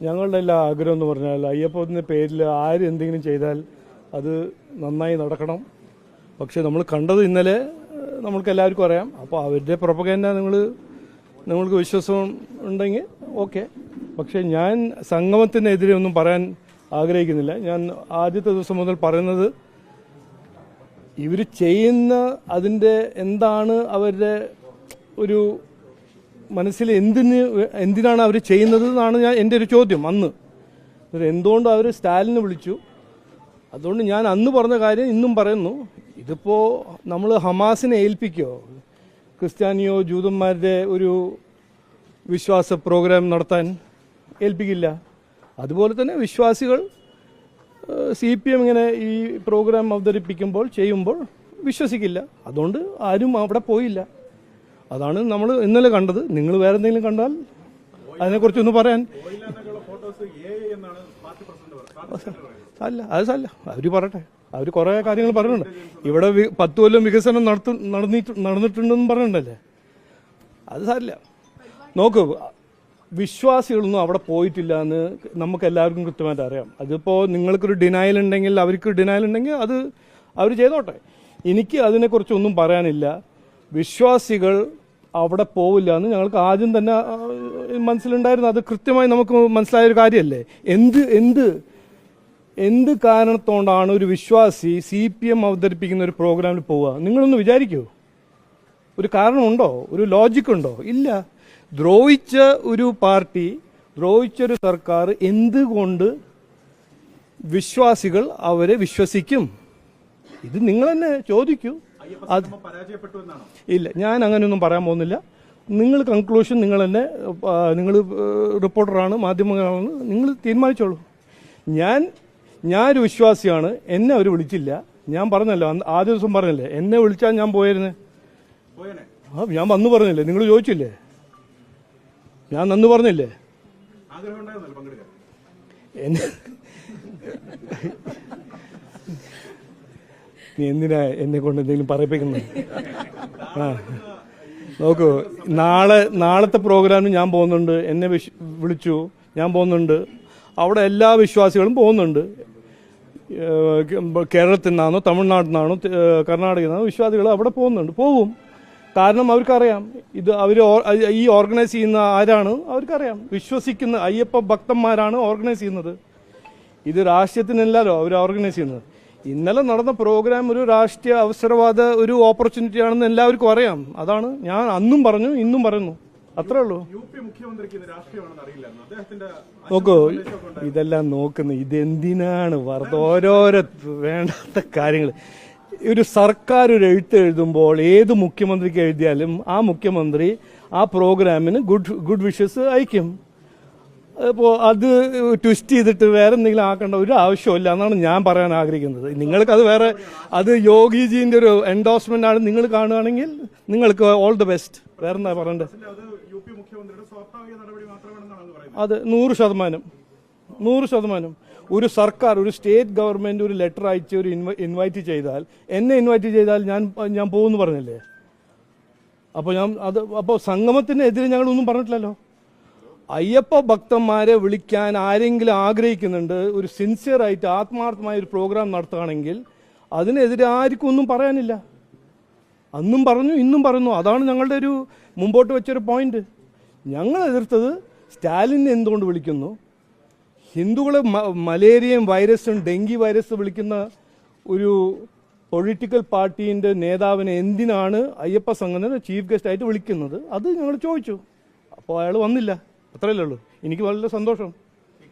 ഞങ്ങളുടെ എല്ലാ ആഗ്രഹം എന്ന് പറഞ്ഞാൽ അയ്യപ്പത്തിന്റെ പേരിൽ ആര് എന്തെങ്കിലും ചെയ്താൽ അത് നന്നായി നടക്കണം. പക്ഷേ നമ്മൾ കണ്ടത് ഇന്നലെ നമ്മൾക്ക് എല്ലാവർക്കും അറിയാം. അപ്പോൾ അവരുടെ പ്രൊപ്പഗൻഡ നിങ്ങൾ നിങ്ങൾക്ക് വിശ്വാസം ഉണ്ടെങ്കിൽ ഓക്കെ. പക്ഷേ ഞാൻ സംഗമത്തിനെതിരെ ഒന്നും പറയാൻ ആഗ്രഹിക്കുന്നില്ല. ഞാൻ ആദ്യത്തെ ദിവസം മുതൽ പറയുന്നത് ഇവർ ചെയ്യുന്ന അതിന്റെ എന്താണ് അവരുടെ ഒരു മനസ്സിൽ എന്തിന് എന്തിനാണ് അവർ ചെയ്യുന്നത് എന്നാണ് ഞാൻ എന്റെ ഒരു ചോദ്യം അന്ന്. എന്തുകൊണ്ട് അവർ സ്റ്റാലിനെ വിളിച്ചു? അതുകൊണ്ട് ഞാൻ അന്ന് പറഞ്ഞ കാര്യം ഇന്നും പറയുന്നു. ഇതിപ്പോൾ നമ്മൾ ഹമാസിനെ ഏൽപ്പിക്കോ? ക്രിസ്ത്യാനിയോ ജൂതന്മാരുടെ ഒരു വിശ്വാസ പ്രോഗ്രാം നടത്താൻ ഏൽപ്പിക്കില്ല. അതുപോലെ തന്നെ വിശ്വാസികൾ സി പി എം ഇങ്ങനെ ഈ പ്രോഗ്രാം അവതരിപ്പിക്കുമ്പോൾ ചെയ്യുമ്പോൾ വിശ്വസിക്കില്ല. അതുകൊണ്ട് ആരും അവിടെ പോയില്ല. അതാണ് നമ്മൾ ഇന്നലെ കണ്ടത്. നിങ്ങൾ വേറെ എന്തെങ്കിലും കണ്ടാൽ അതിനെക്കുറിച്ചൊന്ന് പറയാൻ. അല്ല അത് സല്ല അവർ പറയട്ടെ. അവർ കുറേ കാര്യങ്ങൾ പറയുന്നുണ്ട്. ഇവിടെ പത്ത് കൊല്ലം വികസനം നടത്തു നടന്നിട്ട് നടന്നിട്ടുണ്ടെന്ന് പറയുന്നുണ്ടല്ലേ അത് സാരില്ല. നോക്ക് വിശ്വാസികളൊന്നും അവിടെ പോയിട്ടില്ല എന്ന് നമുക്ക് എല്ലാവർക്കും കൃത്യമായിട്ട് അറിയാം. അതിപ്പോൾ നിങ്ങൾക്കൊരു ഡിനയൽ ഉണ്ടെങ്കിൽ അവർക്ക് ഡിനയൽ ഉണ്ടെങ്കിൽ അത് അവർ ചെയ്തോട്ടെ. എനിക്ക് അതിനെക്കുറിച്ചൊന്നും പറയാനില്ല. വിശ്വാസികൾ അവിടെ പോവില്ല എന്ന് ഞങ്ങൾക്ക് ആദ്യം തന്നെ മനസ്സിലുണ്ടായിരുന്നു. അത് കൃത്യമായി നമുക്ക് മനസ്സിലായ ഒരു കാര്യമല്ലേ? എന്ത് എന്ത് എന്ത് കാരണത്തോണ്ടാണ് ഒരു വിശ്വാസി സി പി എം അവതരിപ്പിക്കുന്ന ഒരു പ്രോഗ്രാമിൽ പോവുക? നിങ്ങളൊന്ന് വിചാരിക്കൂ. ഒരു കാരണമുണ്ടോ? ഒരു ലോജിക് ഉണ്ടോ ഇല്ല. ദ്രോഹിച്ച ഒരു പാർട്ടി ദ്രോഹിച്ച ഒരു സർക്കാർ എന്തുകൊണ്ട് വിശ്വാസികൾ അവരെ വിശ്വസിക്കും? ഇത് നിങ്ങൾ തന്നെ ചോദിക്കൂ. അത് ഇല്ല ഞാൻ അങ്ങനെയൊന്നും പറയാൻ പോകുന്നില്ല. നിങ്ങൾ കൺക്ലൂഷൻ നിങ്ങൾ തന്നെ നിങ്ങൾ റിപ്പോർട്ടറാണ് മാധ്യമങ്ങളാണ് നിങ്ങൾ തീരുമാനിച്ചോളൂ. ഞാൻ ഞാനൊരു വിശ്വാസിയാണ് എന്നെ അവർ വിളിച്ചില്ല. ഞാൻ പറഞ്ഞല്ലോ ആദ്യ ദിവസം പറഞ്ഞല്ലേ എന്നെ വിളിച്ചാൽ ഞാൻ പോയിരുന്നേ ആ ഞാൻ വന്നു പറഞ്ഞില്ലേ നിങ്ങൾ ചോദിച്ചില്ലേ? ഞാൻ നന്ന് പറഞ്ഞില്ലേ? എന്നെ നീ എന്തിനാ എന്നെ കൊണ്ട് എന്തെങ്കിലും പറയിപ്പിക്കുന്നത്? ആ. നോക്കൂ നാളെ നാളത്തെ പ്രോഗ്രാമിന് ഞാൻ പോകുന്നുണ്ട്. എന്നെ വിളിച്ചു. ഞാൻ പോകുന്നുണ്ട്. അവിടെ എല്ലാ വിശ്വാസികളും പോകുന്നുണ്ട്. കേരളത്തിൽ നിന്നാണോ തമിഴ്നാട്ടിൽ നിന്നാണോ കർണാടകയിൽ നിന്നാണോ വിശ്വാസികൾ അവിടെ പോകുന്നുണ്ട്. പോവും കാരണം അവർക്കറിയാം. ഇത് അവർ ഈ ഓർഗനൈസ് ചെയ്യുന്ന ആരാണ്? അവർക്കറിയാം. വിശ്വസിക്കുന്ന അയ്യപ്പ ഭക്തന്മാരാണ് ഓർഗനൈസ് ചെയ്യുന്നത്. ഇത് രാഷ്ട്രീയത്തിനല്ലല്ലോ അവർ ഓർഗനൈസ് ചെയ്യുന്നത്. ഇന്നലെ നടന്ന പ്രോഗ്രാം ഒരു രാഷ്ട്രീയ അവസരവാദ ഒരു ഓപ്പർച്യൂണിറ്റി ആണെന്ന് എല്ലാവർക്കും അറിയാം. അതാണ് ഞാൻ അന്നും പറഞ്ഞു ഇന്നും പറയുന്നു. അത്രേ ഉള്ളൂ. നോക്കൂ ഇതെല്ലാം നോക്കുന്നു ഇതെന്തിനാണ് വെറുതെ ഓരോരോ വേണ്ടാത്ത കാര്യങ്ങൾ ഒരു സർക്കാർ ഒരു എഴുത്ത് എഴുതുമ്പോൾ ഏത് മുഖ്യമന്ത്രിക്ക് എഴുതിയാലും ആ മുഖ്യമന്ത്രി ആ പ്രോഗ്രാമിന് ഗുഡ് ഗുഡ് വിഷസ് അയക്കും. അപ്പോൾ അത് ട്വിസ്റ്റ് ചെയ്തിട്ട് വേറെ എന്തെങ്കിലും ആക്കേണ്ട ഒരു ആവശ്യമില്ല എന്നാണ് ഞാൻ പറയാൻ ആഗ്രഹിക്കുന്നത്. നിങ്ങൾക്ക് അത് വേറെ അത് യോഗിജീന്റെ ഒരു എൻഡോസ്മെന്റ് ആണ് നിങ്ങൾ കാണുകയാണെങ്കിൽ നിങ്ങൾക്ക് ഓൾ ദ ബെസ്റ്റ് വേറെ എന്താ പറയണ്ടേ? അത് യു മുഖ്യമന്ത്രിയുടെ സ്വാഭാവിക നടപടി മാത്രമാണെന്നാണ് പറയുന്നത് അത് നൂറ് ശതമാനം. നൂറ് ശതമാനം. ഒരു സർക്കാർ ഒരു സ്റ്റേറ്റ് ഗവൺമെന്റ് ഒരു ലെറ്റർ അയച്ച് ഒരു ഇൻവൈറ്റ് ചെയ്താൽ എന്നെ ഇൻവൈറ്റ് ചെയ്താൽ ഞാൻ ഞാൻ പോകുമെന്ന് പറഞ്ഞില്ലേ? അപ്പോൾ ഞാൻ അത് അപ്പോൾ സംഗമത്തിനെതിരെ ഞങ്ങളൊന്നും പറഞ്ഞിട്ടില്ലല്ലോ. അയ്യപ്പ ഭക്തന്മാരെ വിളിക്കാൻ ആരെങ്കിലും ആഗ്രഹിക്കുന്നുണ്ട് ഒരു സിൻസിയർ ആയിട്ട് ആത്മാർത്ഥമായ ഒരു പ്രോഗ്രാം നടത്തുകയാണെങ്കിൽ അതിനെതിരെ ആർക്കും ഒന്നും പറയാനില്ല. അന്നും പറഞ്ഞു ഇന്നും പറഞ്ഞു അതാണ് ഞങ്ങളുടെ ഒരു മുമ്പോട്ട് വെച്ചൊരു പോയിന്റ് ഞങ്ങൾ എതിർത്തത് സ്റ്റാലിനെ എന്തുകൊണ്ട് വിളിക്കുന്നു? ഹിന്ദുക്കളെ മലേറിയയും വൈറസും ഡെങ്കി വൈറസ് വിളിക്കുന്ന ഒരു പൊളിറ്റിക്കൽ പാർട്ടീന്റെ നേതാവിനെ എന്തിനാണ് അയ്യപ്പ സംഘടന ചീഫ് ഗസ്റ്റ് ആയിട്ട് വിളിക്കുന്നത്? അത് ഞങ്ങൾ ചോദിച്ചു. അപ്പോൾ അയാൾ വന്നില്ല. അത്രയല്ലേ ഉള്ളൂ. എനിക്ക് വളരെ സന്തോഷം.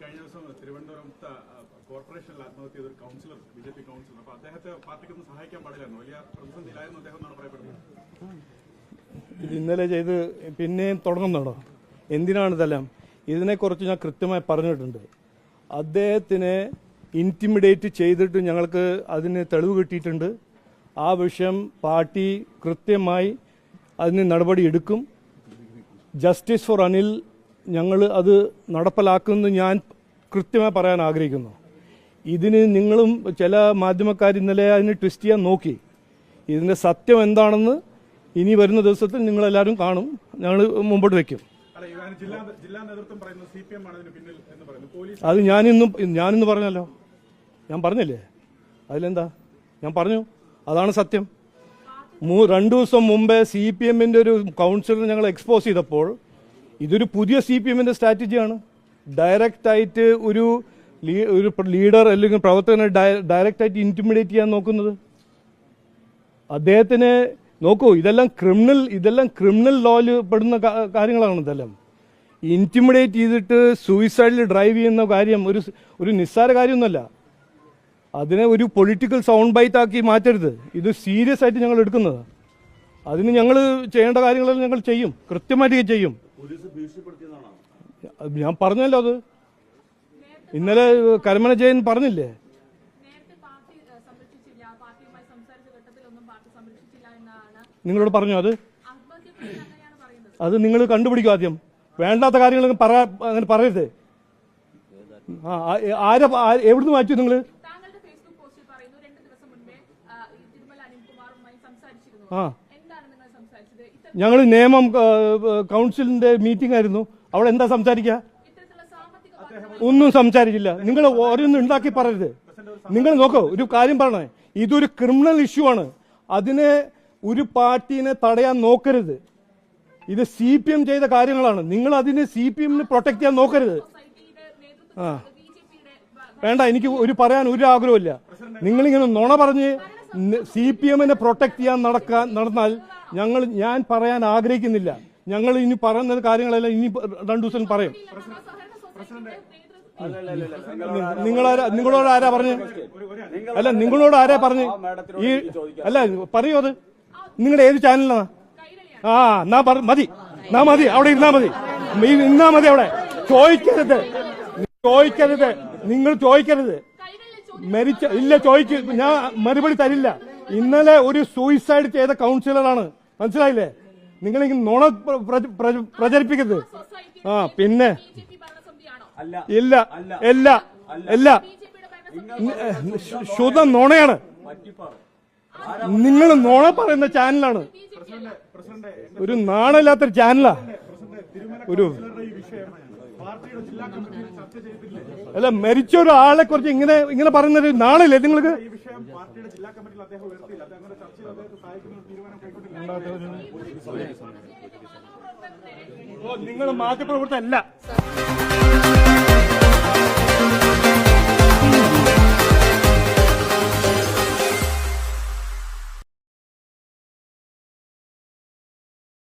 കഴിഞ്ഞ ദിവസം തിരുവനന്തപുരത്ത് ആ, കോർപ്പറേഷനിൽ ആത്മഹത്യ ചെയ്ത councillor B J P councillor. അപ്പൊ അദ്ദേഹത്തെ പാർട്ടിക്കൊന്നും സഹായിക്കാൻ പാടില്ലായിരുന്നു. വലിയ പ്രതിസന്ധിയിലായിരുന്നു അദ്ദേഹം എന്നാണ് പറയപ്പെടുന്നത്. ഇത് ഇന്നലെ ചെയ്ത് പിന്നെയും തുടങ്ങുന്നുണ്ടോ എന്തിനാണ് ഇതെല്ലാം? ഇതിനെക്കുറിച്ച് ഞാൻ കൃത്യമായി പറഞ്ഞിട്ടുണ്ട്. അദ്ദേഹത്തിനെ ഇന്റിമിഡേറ്റ് ചെയ്തിട്ട് ഞങ്ങൾക്ക് അതിന് തെളിവ് കിട്ടിയിട്ടുണ്ട്. ആ വിഷയം പാർട്ടി കൃത്യമായി അതിന് നടപടി എടുക്കും ജസ്റ്റിസ് ഫോർ അനിൽ ഞങ്ങൾ അത് നടപ്പിലാക്കുമെന്ന് ഞാൻ കൃത്യമായി പറയാൻ ആഗ്രഹിക്കുന്നു. ഇതിന് നിങ്ങളും ചില മാധ്യമക്കാർ ഇന്നലെ അതിന് ട്വിസ്റ്റ് ചെയ്യാൻ നോക്കി. ഇതിന്റെ സത്യം എന്താണെന്ന് ഇനി വരുന്ന ദിവസത്തിൽ നിങ്ങളെല്ലാവരും കാണും. ഞങ്ങൾ മുമ്പോട്ട് വയ്ക്കും അത് ഞാനിന്നും ഞാനിന്ന് പറഞ്ഞല്ലോ. ഞാൻ പറഞ്ഞില്ലേ? അതിലെന്താ? ഞാൻ പറഞ്ഞു. അതാണ് സത്യം. രണ്ടു ദിവസം മുമ്പേ സി പി എമ്മിന്റെ ഒരു കൗൺസിലർ ഞങ്ങൾ എക്സ്പോസ് ചെയ്തപ്പോൾ ഇതൊരു പുതിയ സി പി എമ്മിന്റെ സ്ട്രാറ്റജിയാണ്. ഡയറക്റ്റായിട്ട് ഒരു ഒരു ലീഡർ അല്ലെങ്കിൽ പ്രവർത്തകനെ ഡയറക്റ്റ് ആയിട്ട് ഇന്റിമിഡേറ്റ് ചെയ്യാൻ നോക്കുന്നത്. അദ്ദേഹത്തിന് നോക്കൂ ഇതെല്ലാം ക്രിമിനൽ ഇതെല്ലാം ക്രിമിനൽ ലോയിൽ പെടുന്ന കാര്യങ്ങളാണ് ഇതെല്ലാം. ഇന്റിമിഡേറ്റ് ചെയ്തിട്ട് സൂയിസൈഡിൽ ഡ്രൈവ് ചെയ്യുന്ന കാര്യം ഒരു ഒരു നിസ്സാര കാര്യമൊന്നുമല്ല. അതിനെ ഒരു പൊളിറ്റിക്കൽ സൗണ്ട് ബൈറ്റ് ആക്കി മാറ്റരുത്. ഇത് സീരിയസ് ആയിട്ട് ഞങ്ങൾ എടുക്കുന്നത്. അതിന് ഞങ്ങൾ ചെയ്യേണ്ട കാര്യങ്ങളെല്ലാം ഞങ്ങൾ ചെയ്യും. കൃത്യമായിട്ട് ചെയ്യും. ഞാൻ പറഞ്ഞല്ലോ അത്. ഇന്നലെ കരമന ജയൻ പറഞ്ഞില്ലേ? നേരത്തെ പാർട്ടി സംരക്ഷിച്ചില്ല. പാർട്ടിയുമായി സംസാരിച്ച ഘട്ടത്തിലൊന്നും പാർട്ടി സംരക്ഷിച്ചില്ല എന്നാണ് നിങ്ങളോട് പറഞ്ഞു അത്? അത് നിങ്ങൾ കണ്ടുപിടിക്കും ആദ്യം. വേണ്ടാത്ത കാര്യങ്ങൾ പറ അങ്ങനെ പറയരുത്. ആ ആരെ എവിടുന്ന് മാറ്റി നിങ്ങൾ താങ്കളുടെ ഫേസ്ബുക്ക് പോസ്റ്റിൽ പറയുന്നു രണ്ട് ദിവസം മുൻപേ ആ, ഞങ്ങൾ നിയമം കൗൺസിലിന്റെ മീറ്റിംഗ് ആയിരുന്നു. അവിടെ എന്താ സംസാരിക്ക? ഒന്നും സംസാരിക്കില്ല നിങ്ങൾ ഓരോന്നും ഉണ്ടാക്കി പറയരുത്. നിങ്ങൾ നോക്കൂ ഒരു കാര്യം പറയണേ. ഇതൊരു ക്രിമിനൽ ഇഷ്യൂ ആണ്. അതിനെ ഒരു പാർട്ടീനെ തടയാൻ നോക്കരുത്. ഇത് സി പി എം ചെയ്ത കാര്യങ്ങളാണ്. നിങ്ങൾ അതിനെ സി പി എമ്മിന് പ്രൊട്ടക്ട് ചെയ്യാൻ നോക്കരുത്. പിയുടെ വേണ്ട എനിക്ക് ഒരു പറയാൻ ഒരു ആഗ്രഹമില്ല നിങ്ങളിങ്ങനെ നുണ പറഞ്ഞ് സി പി എമ്മിനെ പ്രൊട്ടക്ട് ചെയ്യാൻ നടക്കാൻ നടന്നാൽ ഞങ്ങൾ ഞാൻ പറയാൻ ആഗ്രഹിക്കുന്നില്ല. ഞങ്ങൾ ഇനി പറയുന്ന കാര്യങ്ങളെല്ലാം ഇനി രണ്ടു ദിവസം പറയും. നിങ്ങളാരാ നിങ്ങളോട് ആരാ പറഞ്ഞു? അല്ല നിങ്ങളോട് ആരാ പറഞ്ഞു? ഈ അല്ല പറയൂ അത്. നിങ്ങളുടെ ഏത് ചാനലിലാണ് ആ എന്നാ പറ മതി. എന്നാ മതി. അവിടെ ഇരുന്നാ മതി. ഇന്നാ മതി അവിടെ. ചോദിക്കരുത്. ചോദിക്കരുത്. നിങ്ങൾ ചോദിക്കരുത്. മരിച്ച ഇല്ല ചോദിച്ചു ഞാൻ മറുപടി തരില്ല. ഇന്നലെ ഒരു സൂയിസൈഡ് ചെയ്ത കൗൺസിലറാണ് മനസ്സിലായില്ലേ? നിങ്ങൾ നോണ നുണ പ്ര- പ്ര- പ്ര- പ്രചരിപ്പിക്കരുത്. ആ പിന്നെ. ഇല്ല. ഇല്ല. ഇല്ല. ശുദ്ധ നുണയാണ്. നിങ്ങൾ നുണ പറയുന്ന ചാനലാണ്. പ്രസിഡന്റ് ഒരു നാണമില്ലാത്തൊരു ചാനലാ. ഒരു ഈ വിഷയം പാർട്ടിയുടെ ജില്ലാ കമ്മിറ്റിയിൽ ചർച്ച ചെയ്തില്ലേ അല്ല മരിച്ച ഒരാളെ കുറിച്ച് ഇങ്ങനെ ഇങ്ങനെ പറയുന്നൊരു നാണല്ലേ നിങ്ങൾക്ക്? ഈ വിഷയം പാർട്ടിയുടെ ജില്ലാ കമ്മിറ്റിയിൽ അദ്ദേഹം ഉയർത്തിയില്ല. അത് അങ്ങനെ ചർച്ചയിൽ അദ്ദേഹത്തെ സഹായിക്കുന്ന ഒരു തീരുമാനം കൈക്കൊണ്ടില്ല നിങ്ങൾ മാധ്യമപ്രവർത്തകല്ല